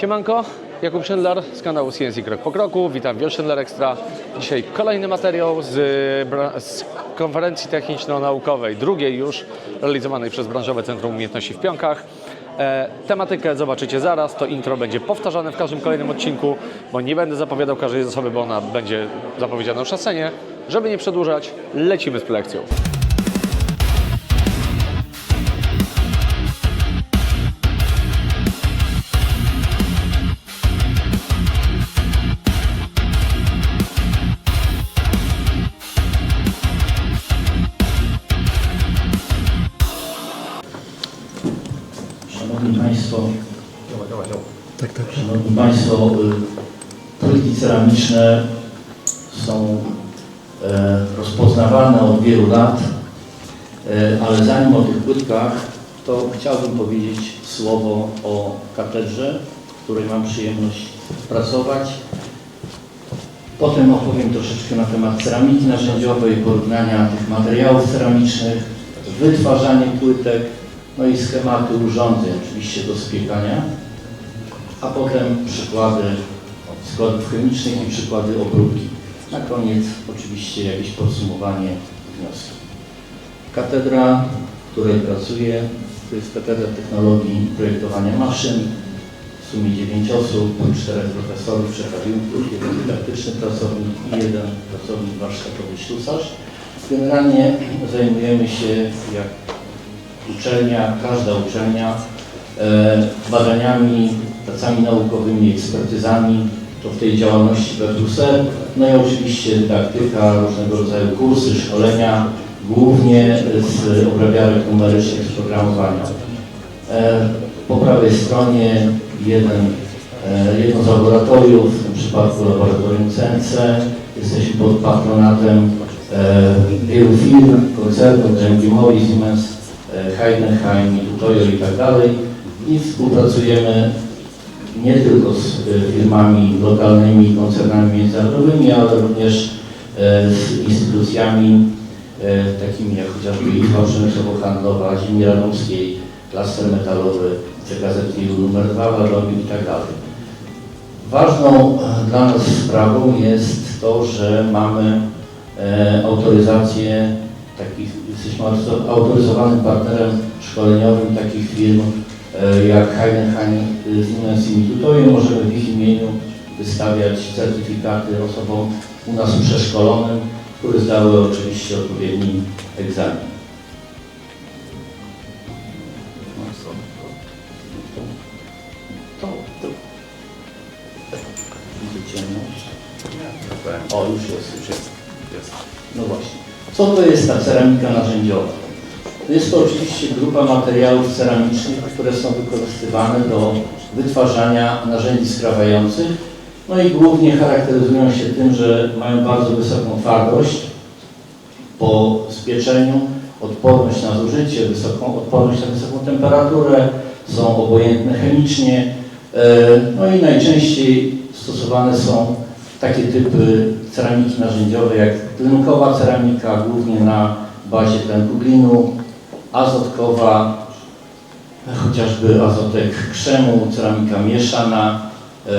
Siemanko, Jakub Schindler z kanału CNC Krok po Kroku. Witam w Schindler Extra. Dzisiaj kolejny materiał z, z konferencji techniczno-naukowej, drugiej już, realizowanej przez Branżowe Centrum Umiejętności w Pionkach. E, tematykę zobaczycie zaraz, to intro będzie powtarzane w każdym kolejnym odcinku, bo nie będę zapowiadał każdej z osoby, bo ona będzie zapowiedziana już na scenie. Żeby nie przedłużać, lecimy z prelekcją. Szanowni Państwo, Szanowni Państwo, płytki ceramiczne są e, rozpoznawane od wielu lat, e, ale zanim o tych płytkach, to chciałbym powiedzieć słowo o katedrze, w której mam przyjemność pracować. Potem opowiem troszeczkę na temat ceramiki narzędziowej, porównania tych materiałów ceramicznych, wytwarzanie płytek, no i schematy urządzeń oczywiście do spiekania, a potem przykłady składów chemicznych i przykłady obróbki. Na koniec oczywiście jakieś podsumowanie wniosku. Katedra, w której pracuję, to jest Katedra Technologii Projektowania Maszyn. W sumie 9 osób, 4 profesorów, przekazujów, jeden dydaktyczny pracownik i jeden pracownik warsztatowy ślusarz. Generalnie zajmujemy się, jak uczelnia, każda uczelnia, e, badaniami, pracami naukowymi, ekspertyzami, to w tej działalności B+R, no i oczywiście dydaktyka, różnego rodzaju kursy, szkolenia, głównie z obrabiarek numerycznych z programowania. E, Po prawej stronie jeden, e, jedno z laboratoriów, w tym przypadku laboratorium CNC. Jesteśmy pod patronatem wielu firm, koncernów, General Siemens, Heidenheim, Tutoyo i tak dalej. I współpracujemy nie tylko z e, firmami lokalnymi, koncernami międzynarodowymi, ale również e, z instytucjami e, takimi jak chociażby Izba Przemysłowo-Handlowa, Ziemi Radomskiej, Klaster Metalowy, CKZ numer 2 w Radomiu i tak dalej. Ważną e, dla nas sprawą jest to, że mamy e, autoryzację takich, jesteśmy autoryzo- autoryzowanym partnerem szkoleniowym takich firm e, jak Heidenheim, y, Siemens i. Możemy w ich imieniu wystawiać certyfikaty osobom u nas przeszkolonym, które zdały oczywiście odpowiedni egzamin. O, już jest, już jest. No właśnie. Co to jest ta ceramika narzędziowa? Jest to oczywiście grupa materiałów ceramicznych, które są wykorzystywane do wytwarzania narzędzi skrawających. No i głównie charakteryzują się tym, że mają bardzo wysoką twardość po spieczeniu, odporność na zużycie, wysoką, odporność na wysoką temperaturę, są obojętne chemicznie. E, No i najczęściej stosowane są takie typy ceramiki narzędziowej jak tlenkowa ceramika, głównie na bazie tlenku glinu, azotkowa, chociażby azotek krzemu, ceramika mieszana, e,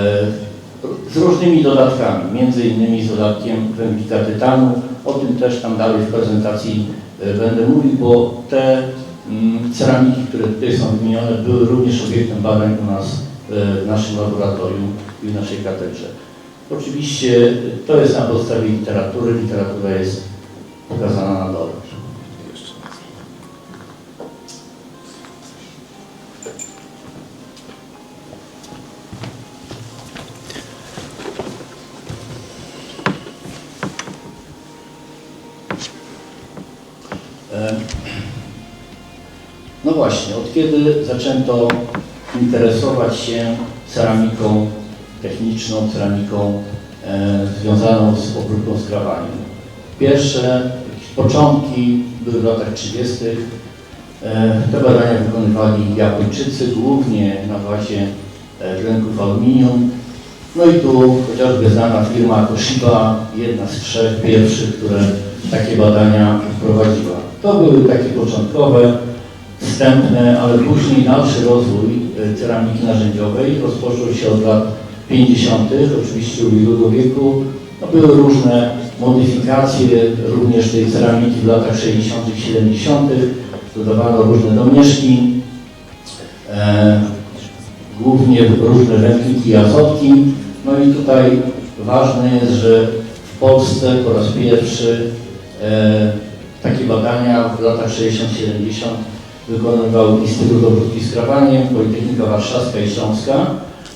z różnymi dodatkami, między innymi z dodatkiem węglika tytanu. O tym też tam dalej w prezentacji e, będę mówił, bo te mm, ceramiki, które tutaj są wymienione, były również obiektem badań u nas e, w naszym laboratorium i w naszej katedrze. Oczywiście to jest na podstawie literatury, literatura jest pokazana na dole. No właśnie, od kiedy zaczęto interesować się ceramiką techniczną, ceramiką e, związaną z obróbką skrawaniem? Pierwsze początki były w latach 30. E, te badania wykonywali Japończycy, głównie na bazie tlenków aluminium. No i tu chociażby znana firma Toshiba, jedna z trzech pierwszych, które takie badania prowadziła. To były takie początkowe, wstępne, ale później dalszy rozwój e, ceramiki narzędziowej. Rozpoczął się od lat 50. oczywiście ubiegłego wieku. No, były różne modyfikacje również tej ceramiki w latach 60. 70. Dodawano różne domieszki, e, głównie różne węgliki i azotki. No i tutaj ważne jest, że w Polsce po raz pierwszy e, takie badania w latach 60-70 wykonywał Instytut Obróbki Skrawaniem, Politechnika Warszawska i Śląska,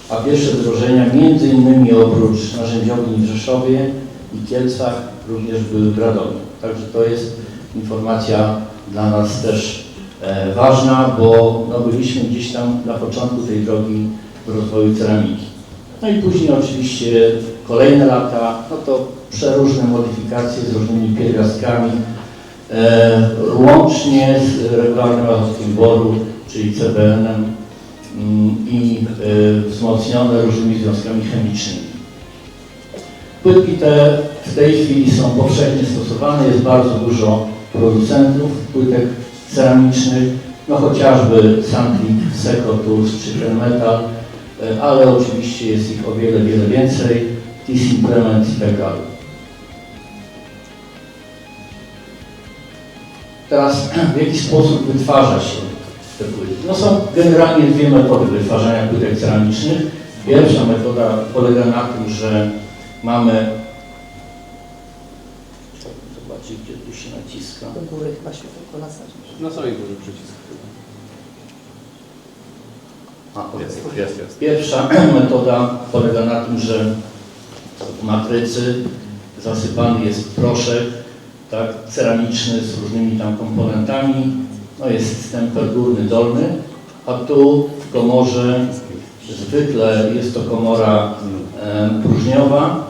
a pierwsze wdrożenia innymi oprócz narzędziowni w Rzeszowie i Kielcach również były w Radomiu. Także to jest informacja dla nas też e, ważna, bo no, byliśmy gdzieś tam na początku tej drogi w rozwoju ceramiki. No i później oczywiście kolejne lata, no to przeróżne modyfikacje z różnymi pierwiastkami, e, łącznie z regularnym azotkiem boru, czyli CBN-em i e, wzmocnione różnymi związkami chemicznymi. Płytki te w tej chwili są powszechnie stosowane, jest bardzo dużo producentów płytek ceramicznych, no chociażby Sampling, Secotools czy Ten Metal, e, ale oczywiście jest ich o wiele, wiele więcej, TIS Implement i tak dalej. Teraz w jaki sposób wytwarza się te płyty? No są generalnie dwie metody wytwarzania płytek ceramicznych. Pierwsza metoda polega na tym, że mamy Zobaczcie, gdzie tu się naciska. Do góry chyba się tylko nasadzisz. Na samej górze przycisk. A, jest, jest. Pierwsza metoda polega na tym, że w matrycy zasypany jest proszek tak, ceramiczny z różnymi tam komponentami. No jest stempel górny, dolny, a tu w komorze zwykle jest to komora próżniowa.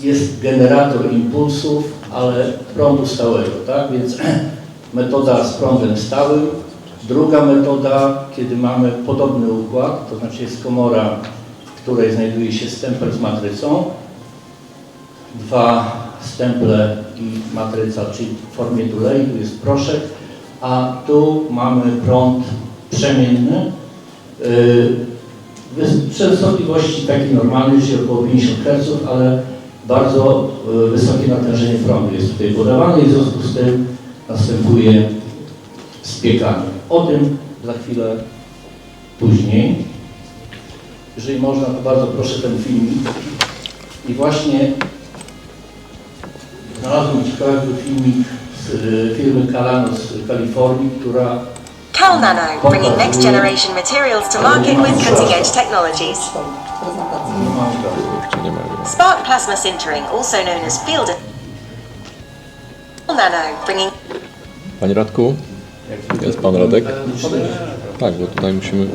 Jest generator impulsów, ale prądu stałego, tak? Więc metoda z prądem stałym. Druga metoda, kiedy mamy podobny układ, to znaczy jest komora, w której znajduje się stempel z matrycą, dwa stemple i matryca, czyli w formie tulei, tu jest proszek, a tu mamy prąd przemienny, yy, częstotliwości takiej normalnej, czyli około 50 Hz, ale bardzo yy, wysokie natężenie prądu jest tutaj podawane i w związku z tym następuje spiekanie. O tym za chwilę później. Jeżeli można, to bardzo proszę ten filmik. I właśnie znalazłem ciekawy filmik z y, firmy Calano z Kalifornii, która Cal Nano, bringing next generation materials to market with cutting edge technologies. No. Spark plasma sintering, also known as field. Cal Nano, bringing Panie Radku, jest pan Radek? Tak, bo tutaj musimy.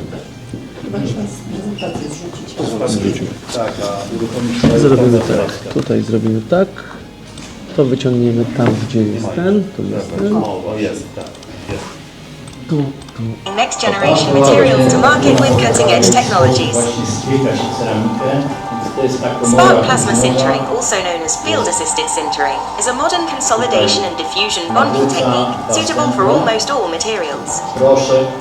Tak, Zrobimy tak. Tutaj zrobimy tak. To wyciągniemy tam, gdzie jest ten. Tu jest ten. O, jest, tak. Tu, tu. next generation materials to market with cutting edge technologies. Spark plasma sintering, also known as field assisted sintering, is a modern consolidation and diffusion bonding technique suitable for almost all materials.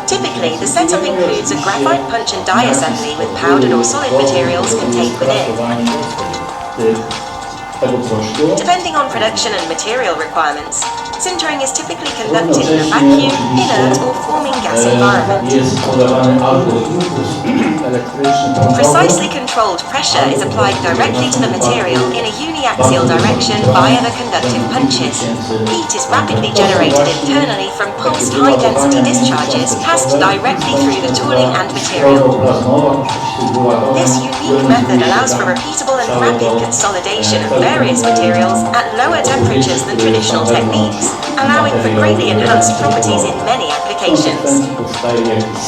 Typically, the setup includes a graphite punch and die assembly with powdered or solid materials contained within. Depending on production and material requirements, sintering is typically conducted in a vacuum, inert, or forming gas environment. Precisely controlled pressure is applied directly to the material in a uniaxial direction via the conductive punches. Heat is rapidly generated internally from pulsed high-density discharges passed directly through the tooling and material. This unique method allows for repeatable and rapid consolidation of various materials at lower temperatures than traditional techniques, allowing for greatly enhanced properties in many applications.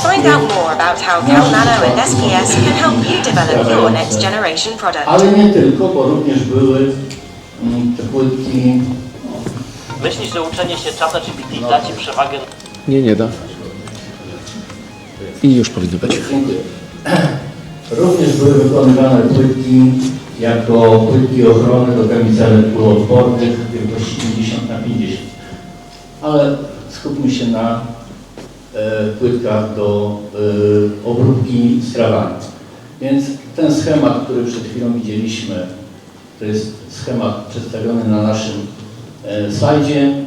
Find out more about how Cal Nano and SPS can help you develop your next generation product. Ale nie tylko, bo również były mm, te płytki Myślisz, że uczenie się czata GPT da Ci przewagę Nie, nie da. I już powinno być. Dziękuję. Również były wykonywane płytki jako płytki ochrony do kamizelek kuloodpornych wielkości 50 na 50. Ale skupmy się na e, płytkach do e, obróbki skrawami. Więc ten schemat, który przed chwilą widzieliśmy, to jest schemat przedstawiony na naszym e, slajdzie.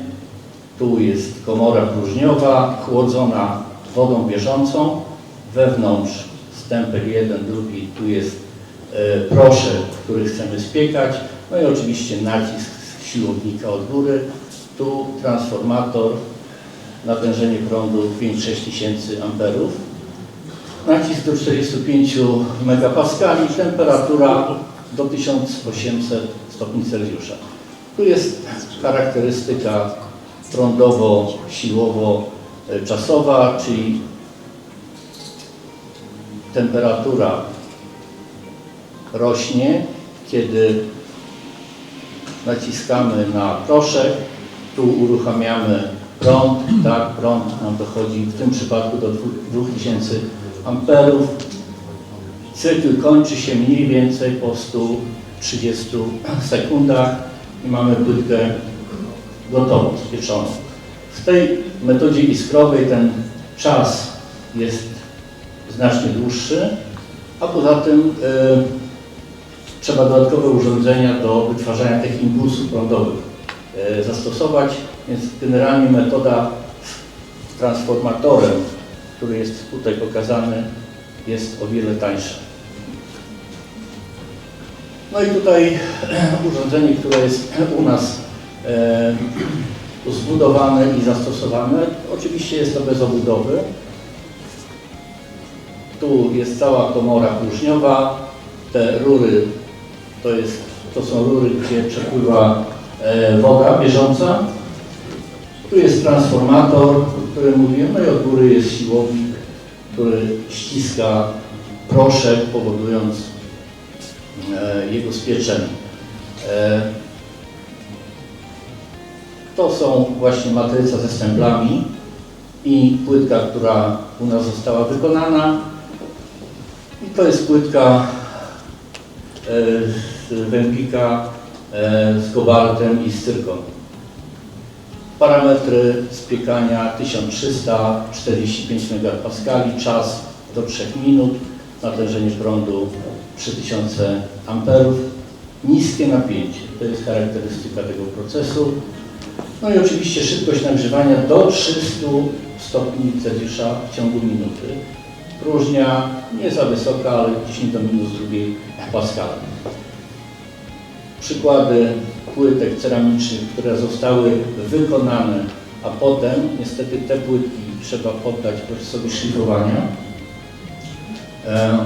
Tu jest komora próżniowa, chłodzona wodą bieżącą. Wewnątrz stempel jeden, drugi, tu jest e, proszek, który chcemy spiekać. No i oczywiście nacisk siłownika od góry. Tu transformator, natężenie prądu 5-6 tysięcy amperów. Nacisk do 45 megapaskali, temperatura do 1800 stopni Celsjusza. Tu jest charakterystyka prądowo-siłowo-czasowa, czyli temperatura rośnie, kiedy naciskamy na proszek, tu uruchamiamy prąd, tak, prąd nam dochodzi w tym przypadku do 2000 amperów. Cykl kończy się mniej więcej po 130 sekundach i mamy płytkę gotową, spieczoną. W tej metodzie iskrowej ten czas jest znacznie dłuższy, a poza tym y, trzeba dodatkowe urządzenia do wytwarzania tych impulsów prądowych zastosować, więc generalnie metoda z transformatorem, który jest tutaj pokazany, jest o wiele tańsza. No i tutaj urządzenie, które jest u nas e, zbudowane i zastosowane, oczywiście jest to bez obudowy. Tu jest cała komora próżniowa, te rury to, jest, to są rury, gdzie przepływa e, woda bieżąca. Tu jest transformator, o którym mówiłem, no i od góry jest siłownik, który ściska proszek, powodując e, jego spieczenie. E, to są właśnie matryca ze stemplami i płytka, która u nas została wykonana. I to jest płytka e, węglika e, z kobaltem i z cyrką. Parametry spiekania 1345 MPa, czas do 3 minut, natężenie prądu 3000 A, niskie napięcie, to jest charakterystyka tego procesu. No i oczywiście szybkość nagrzewania do 300 stopni Celsjusza w ciągu minuty. Próżnia nie za wysoka, ale 10 do minus drugiej Pascala. Przykłady płytek ceramicznych, które zostały wykonane, a potem niestety te płytki trzeba poddać procesowi szlifowania, e,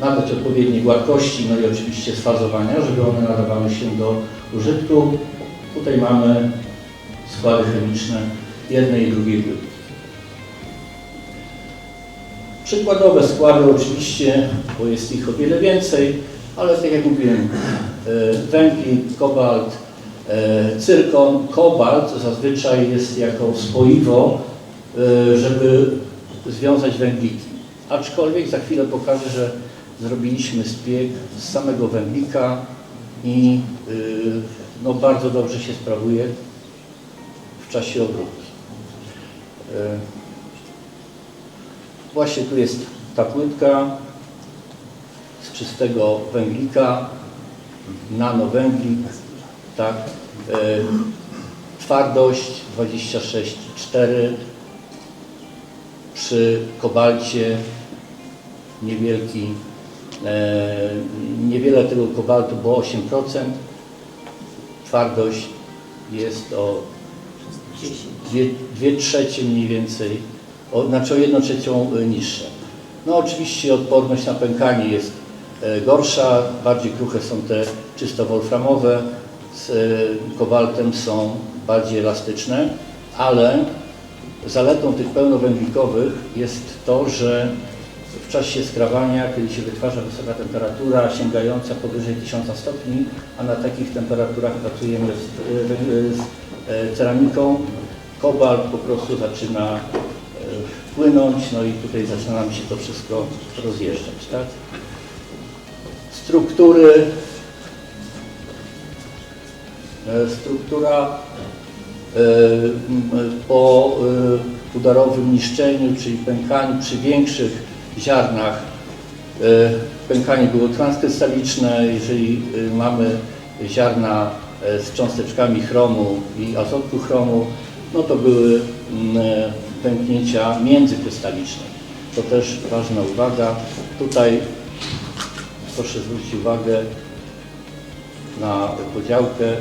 nadać odpowiedniej gładkości, no i oczywiście sfazowania, żeby one nadawały się do użytku. Tutaj mamy składy chemiczne jednej i drugiej płytki. Przykładowe składy oczywiście, bo jest ich o wiele więcej, ale tak jak mówiłem, e, węgli, kobalt, e, cyrkon, kobalt zazwyczaj jest jako spoiwo, e, żeby związać węgliki. Aczkolwiek za chwilę pokażę, że zrobiliśmy zbieg z samego węglika i no, bardzo dobrze się sprawuje w czasie obróbki. Właśnie tu jest ta płytka z czystego węglika, nanowęglik, tak, e, twardość 26,4 przy kobalcie niewielki, e, niewiele tego kobaltu, bo 8%, twardość jest o 2 trzecie mniej więcej, o, znaczy o 1 trzecią y, niższe. No oczywiście odporność na pękanie jest e, gorsza, bardziej kruche są te czysto wolframowe, z e, kobaltem są bardziej elastyczne, ale zaletą tych pełnowęglikowych jest to, że w czasie skrawania, kiedy się wytwarza wysoka temperatura sięgająca powyżej 1000 stopni, a na takich temperaturach pracujemy z, z, z ceramiką, kobalt po prostu zaczyna e, płynąć, no i tutaj zaczyna nam się to wszystko rozjeżdżać, tak? Struktury, e, struktura m, po e, udarowym niszczeniu, czyli pękaniu przy większych ziarnach E, Pękanie było transkrystaliczne. Jeżeli e, mamy ziarna e, z cząsteczkami chromu i azotu chromu, no to były mm, e, pęknięcia międzykrystaliczne. To też ważna uwaga. Tutaj proszę zwrócić uwagę na podziałkę,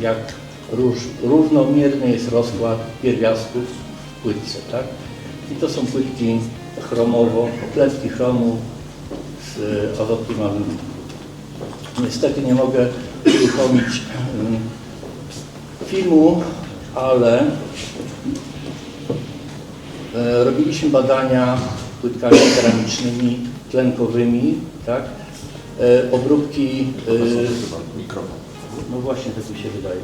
jak róż, równomierny jest rozkład pierwiastków w płytce. Tak? I to są płytki chromowo, pletki chromu z azotem aluminium. Niestety nie mogę uruchomić mm, filmu, ale e, robiliśmy badania płytkami ceramicznymi, tlenkowymi, tak? E, Obróbki, e, no właśnie tak mi się wydaje,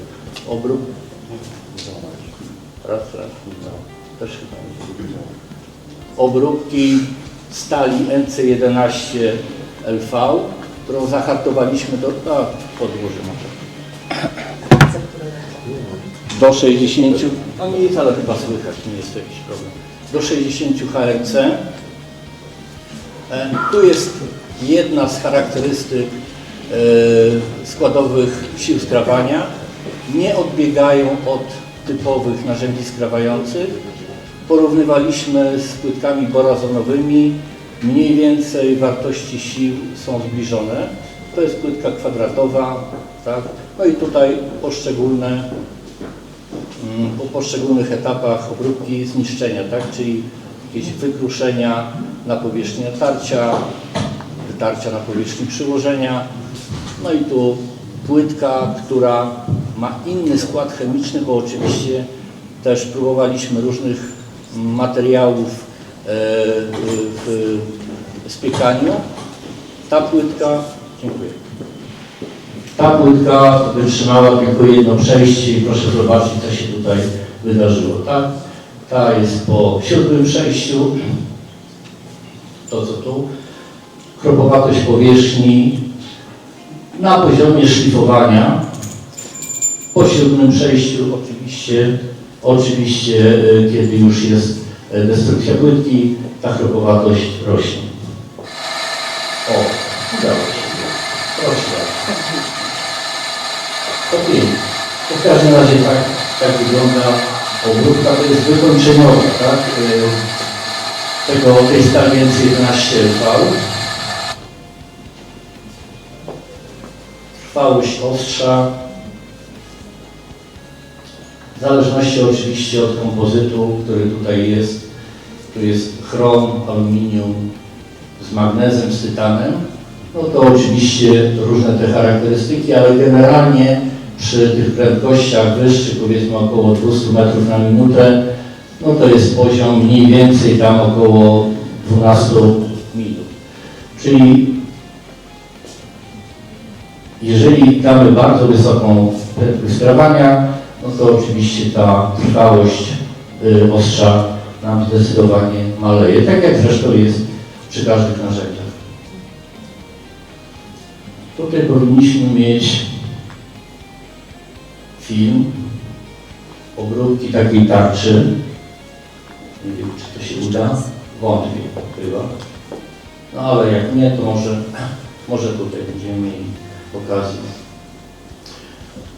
obrób, raz, raz, no, też chyba nie obróbki stali NC11 LV, którą zahartowaliśmy do, a, podłożę może. Do 60, no nie jest, ale chyba słychać, nie jest to jakiś problem. Do 60 HRC. E, Tu jest jedna z charakterystyk e, składowych sił skrawania. Nie odbiegają od typowych narzędzi skrawających. Porównywaliśmy z płytkami borazonowymi. Mniej więcej wartości sił są zbliżone. To jest płytka kwadratowa. Tak? No i tutaj poszczególne mm, po poszczególnych etapach obróbki zniszczenia, tak? czyli jakieś wykruszenia na powierzchni natarcia, wytarcia na powierzchni przyłożenia. No i tu płytka, która ma inny skład chemiczny, bo oczywiście też próbowaliśmy różnych materiałów e, w spiekaniu. Ta płytka, dziękuję. Ta płytka wytrzymała tylko jedno przejście i proszę zobaczyć, co się tutaj wydarzyło. Ta, ta jest po siódmym przejściu, to co tu, kropowatość powierzchni na poziomie szlifowania. Po siódmym przejściu oczywiście, oczywiście e, kiedy już jest e, destrukcja płytki, ta kropowatość rośnie. O, udało się. Okej. To w każdym razie tak, tak wygląda obróbka. To jest wykończeniowa, tak? e, Tego, tej stali 11 V. Trwałość ostrza. W zależności oczywiście od kompozytu, który tutaj jest. Tu jest chrom, aluminium z magnezem, z tytanem. No to oczywiście różne te charakterystyki, ale generalnie przy tych prędkościach wyższych, powiedzmy około 200 metrów na minutę, no to jest poziom mniej więcej tam około 12 minut. Czyli jeżeli damy bardzo wysoką prędkość skrawania, no to oczywiście ta trwałość y, ostrza nam zdecydowanie maleje, tak jak zresztą jest przy każdych narzędziach. Tutaj powinniśmy mieć film obróbki takiej tarczy. Nie wiem, czy to się uda. Wątpię chyba. No ale jak nie, to może, może tutaj będziemy mieli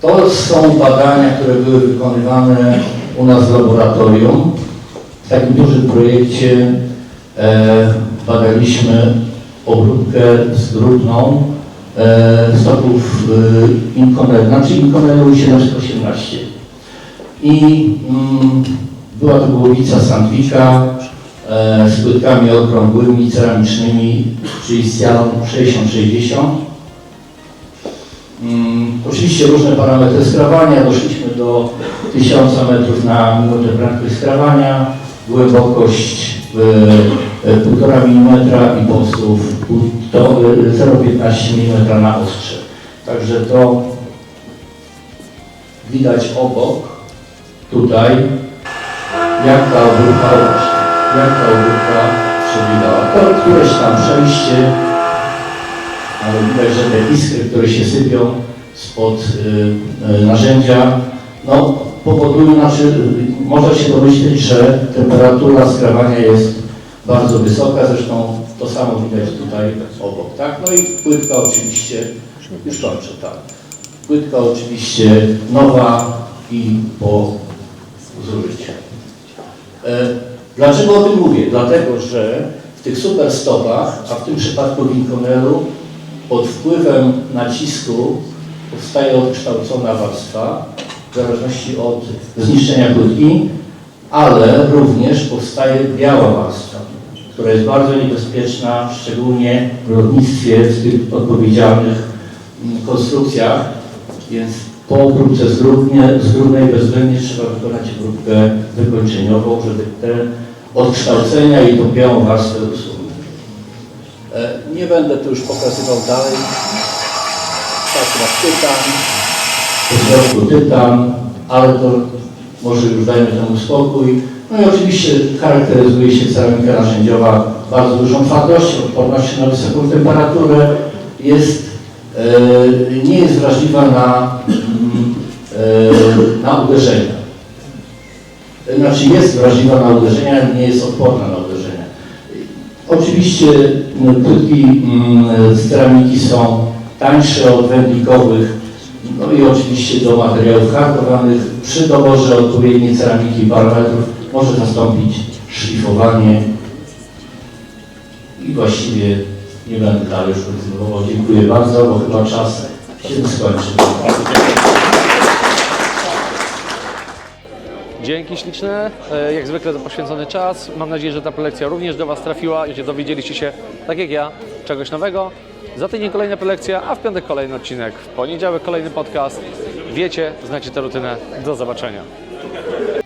To są badania, które były wykonywane u nas w laboratorium. W takim dużym projekcie e, badaliśmy obróbkę z grudną e, stoków e, Inconel, znaczy Inconelu 718. I mm, była to głowica Sandwika e, z płytkami okrągłymi, ceramicznymi, czyli z Janą 6060. Oczywiście różne parametry skrawania, doszliśmy do 1000 metrów na minutę prędkość skrawania, głębokość e, e, 1,5 mm i postów pół- to, e, 0,15 mm na ostrze. Także to widać obok, tutaj, jak ta obróbka, jak ta obróbka przebiegała. To któreś tam przejście, ale widać, że te iskry, które się sypią spod y, y, narzędzia, no powodują, znaczy można się domyśleć, że temperatura skrawania jest bardzo wysoka, zresztą to samo widać tutaj obok, tak? No i płytka oczywiście, już kończę, tak. Płytka oczywiście nowa i po zużyciu. E, Dlaczego o tym mówię? Dlatego, że w tych superstopach, a w tym przypadku Lincolneru, pod wpływem nacisku powstaje odkształcona warstwa, w zależności od zniszczenia płytki, ale również powstaje biała warstwa, która jest bardzo niebezpieczna, szczególnie w lotnictwie, w tych odpowiedzialnych mm, konstrukcjach, więc po próbce zgrubnie, zgrubnej bezwzględnie trzeba wykonać próbkę wykończeniową, żeby te odkształcenia i tą białą warstwę usunąć. E, Nie będę tu już pokazywał dalej. Na tytan, po środku ale to może już dajmy temu spokój. No i oczywiście charakteryzuje się ceramika narzędziowa bardzo dużą twardością, odpornością na wysoką temperaturę. Jest, e, nie jest wrażliwa na, mm, e, na uderzenia. Znaczy jest wrażliwa na uderzenia, ale nie jest odporna na uderzenia. Oczywiście płytki mm, z ceramiki są tańsze od węglikowych, no i oczywiście do materiałów hartowanych przy doborze odpowiedniej ceramiki i parametrów może nastąpić szlifowanie i właściwie nie będę dalej już kontynuował. Dziękuję bardzo, bo chyba czas się skończył. Dzięki śliczne, E, jak zwykle za poświęcony czas. Mam nadzieję, że ta prelekcja również do Was trafiła i że dowiedzieliście się, tak jak ja, czegoś nowego. Za tydzień kolejna prelekcja, a w piątek kolejny odcinek. W poniedziałek kolejny podcast. Wiecie, znacie tę rutynę. Do zobaczenia.